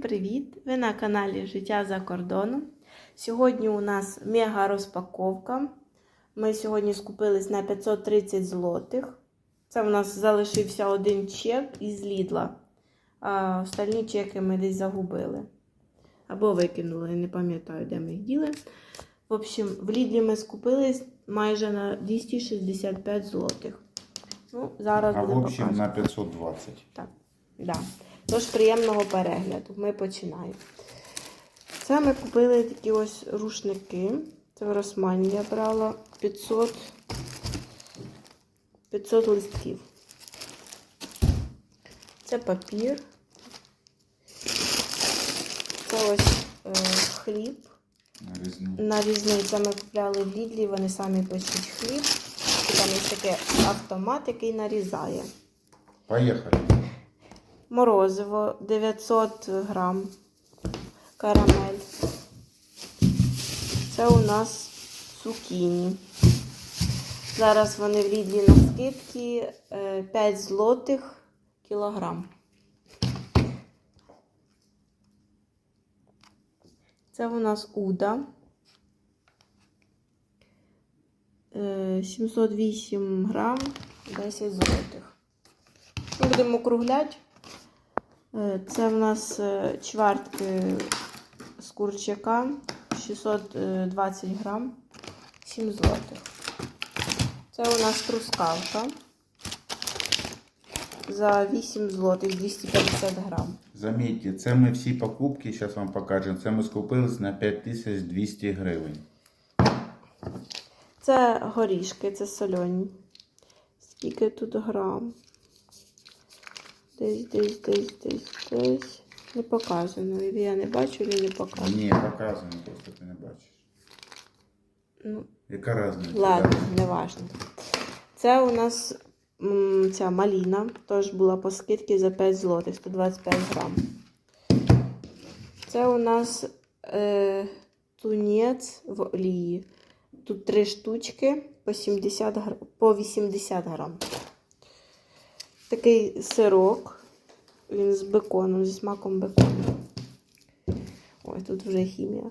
привіт! Ви на каналі Життя за кордоном. Сьогодні у нас мега розпаковка. Ми сьогодні скупились на 530 злотих. Це у нас залишився один чек із Лідла. А остальні чеки ми десь загубили. Або викинули, не пам'ятаю, де ми їх діли. В общем, в Лідлі ми скупились майже на 265 злотих. Ну, зараз А в общем показувати. на 520. Так, да. Тож приємного перегляду. Ми починаємо. Це ми купили такі ось рушники. Це в Росмані я брала 500, 500 листків. Це папір. Це ось е, хліб. Нарізний. Це ми купляли в Лідлі, вони самі печуть хліб. І там є такий автомат, який нарізає. Поїхали. Морозиво 900 грам. Карамель. Це у нас цукіні. Зараз вони в Лідлі на скидці е, 5 злотих кілограм. Це у нас уда. Е, 708 грам, 10 злотих. Будемо округляти. Е, Це в нас е, чвертки з курчака 620 грам, 7 злотих. Це у нас трускавка за 8 злотих 250 грам. Замітьте, це ми всі покупки, зараз вам покажемо. Це ми скупились на 5200 гривень. Це горішки, це сольоні. Скільки тут грам? Десь, десь, десь, десь, десь. Не показано. Я не бачу, він не показано. Ні, показано, просто ти не бачиш. Ну, Яка різниця? Ладно, да? не важно. Це у нас м, ця маліна, теж була по скидці за 5 злотих, 125 грам. Це у нас е, тунець в олії. Тут три штучки по, 70 гр... по 80 грам. Такий сирок. Він з беконом, зі смаком бекону. Ой, тут вже хімія.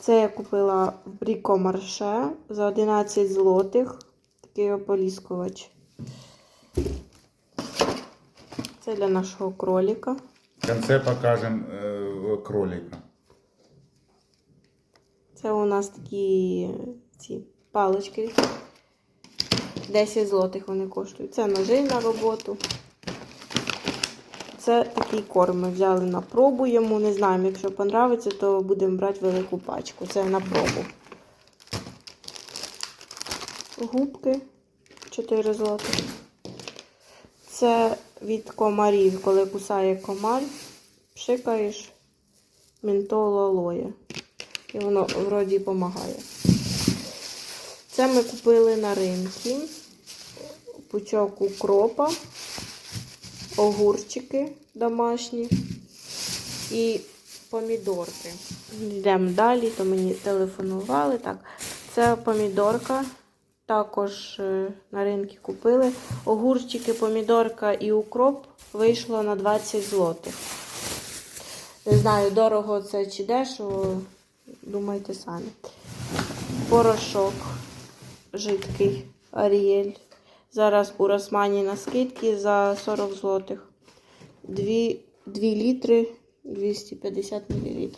Це я купила в Бріко Марше за 11 злотих. Такий ополіскувач. Це для нашого кроліка. В кінці покажемо е, кролика. Це у нас такі ці палички. 10 злотих вони коштують. Це ножи на роботу. Це такий корм. Ми взяли на пробу йому. Не знаємо, якщо понравиться, то будемо брати велику пачку. Це на пробу. Губки 4 злотих. Це від комарів, коли кусає комар, пшикаєш ментол алоє. І воно вроді допомагає. Це ми купили на ринку. Пучок укропа, огурчики домашні і помідорки. Йдемо далі, то мені телефонували. Так, це помідорка. Також е, на ринку купили. Огурчики, помідорка і укроп вийшло на 20 злотих. Не знаю, дорого це чи дешево, думайте самі. Порошок жидкий Аріель. Зараз у Росмані на скидці за 40 злотих. 2, 2 літри 250 мл.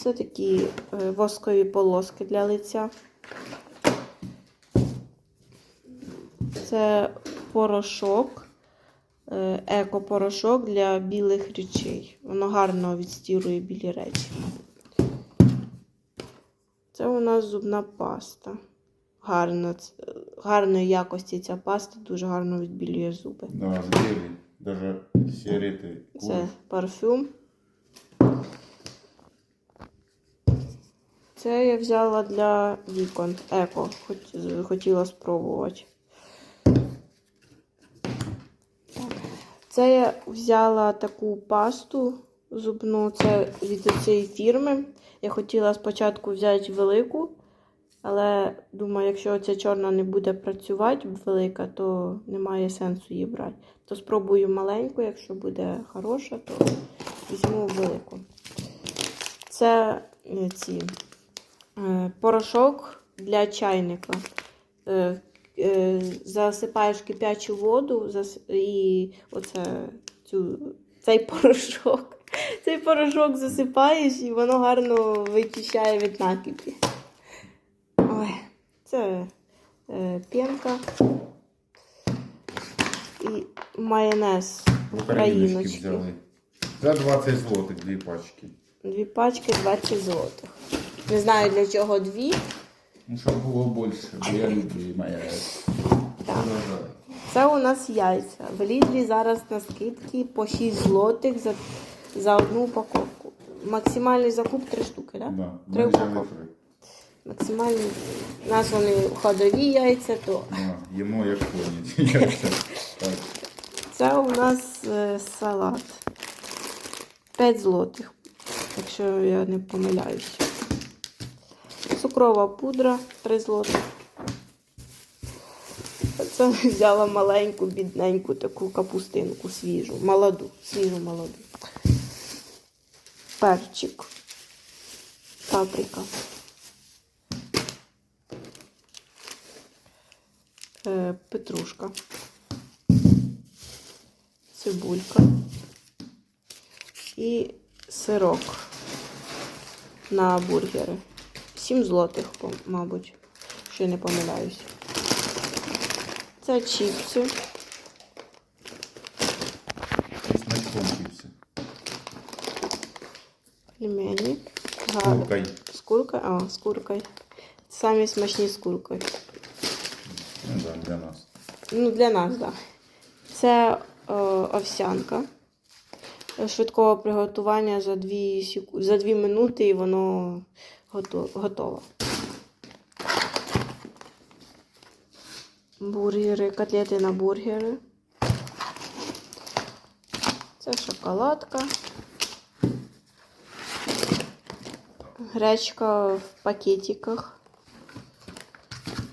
Це такі е, воскові полоски для лиця. Це порошок, е, еко-порошок для білих речей. Воно гарно відстірує білі речі. Це у нас зубна паста. Гарна, гарної якості ця паста дуже гарно відбілює зуби. Да, злили. Даже сигарети. Це парфюм. Це я взяла для вікон еко. Хотіла спробувати. Це я взяла таку пасту зубну. Це від цієї фірми. Я хотіла спочатку взяти велику, але думаю, якщо ця чорна не буде працювати велика, то немає сенсу її брати. То спробую маленьку, якщо буде хороша, то візьму велику. Це е, ці е, порошок для чайника. Е, засипаєш кип'ячу воду і оце, цю, цей порошок. Цей порошок засипаєш і воно гарно вичищає від накипі. Це е, п'янка і майонез Україночки україночки. взяли. За 20 злотих дві пачки. Дві пачки 20 злотих. Не знаю для чого дві. Ну, щоб було більше, бо я люблю майонез. Так. Це у нас яйця. В Лідлі зараз на скидки по 6 злотих за, за одну упаковку. Максимальний закуп 3 штуки, так? Да. Три Ми взяли упаковки. Три. Максимальний. У нас вони ходові яйця, то Да, Їмо як коні. Яйця. Так. це у нас е, салат. 5 злотих, якщо я не помиляюсь. Цукрова пудра 3 злотих. Це взяла маленьку, бідненьку таку капустинку свіжу, молоду, свіжу молоду. Перчик. Паприка. Петрушка. Цибулька. І сирок на бургери. 7 злотих, мабуть, що я не помиляюсь. Це чіпси. Чіпси. Пельмені. Куркою. З куркою? А, з куркою. Самі смачні з куркою. Ну да, для нас. Ну, для нас, так. Да. Це е, овсянка. Швидкого приготування за 2, секу... за 2 минути і воно готово. Бургери, котлети на бургери. Це шоколадка. Гречка в пакетиках.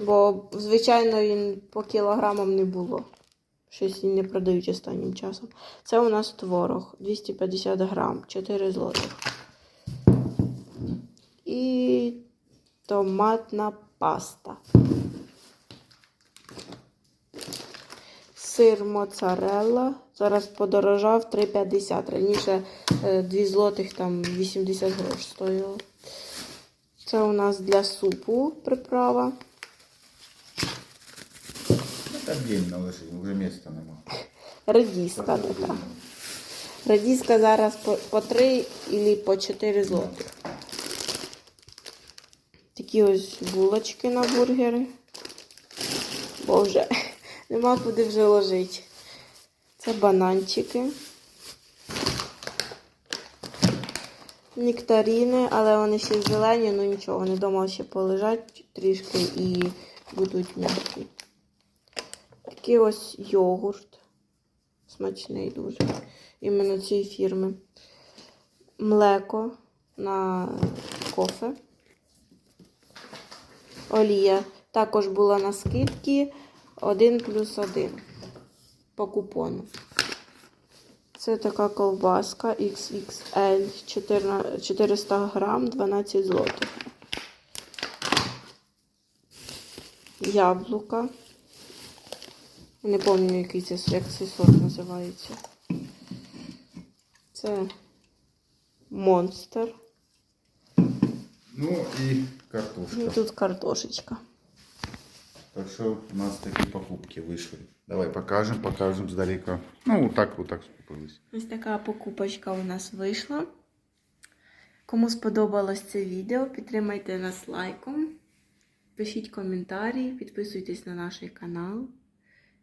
Бо, звичайно, він по кілограмам не було. Щось не продають останнім часом. Це у нас творог 250 грам, 4 злотих. І томатна паста. Сир моцарелла. Зараз подорожав 3,50. Раніше е, 2 злотих там 80 грош стоїло. Це у нас для супу приправа. Так день наложив, вже місця нема. Редіска така. Редіска зараз по, по 3 і по 4 злотих. Такі ось булочки на бургери. Бо вже нема куди вже ложити. Це бананчики. Нектаріни, але вони ще зелені, ну нічого, вони вдома ще полежать трішки і будуть м'які. Такий ось йогурт. Смачний дуже. Іменно цієї фірми. Млеко на кофе. Олія також була на скидці 1 плюс 1 по купону. Це така ковбаска XXL 400 грам 12 злотих. Яблука. Не пам'ятаю, який це, як цей сорт називається. Це монстр. Ну і І тут картошечка. Так що у нас такі покупки вийшли. Давай покажемо, покажемо здалека. Ну, так, отак скупились. Ось така покупочка у нас вийшла. Кому сподобалось це відео, підтримайте нас лайком. Пишіть коментарі, підписуйтесь на наш канал.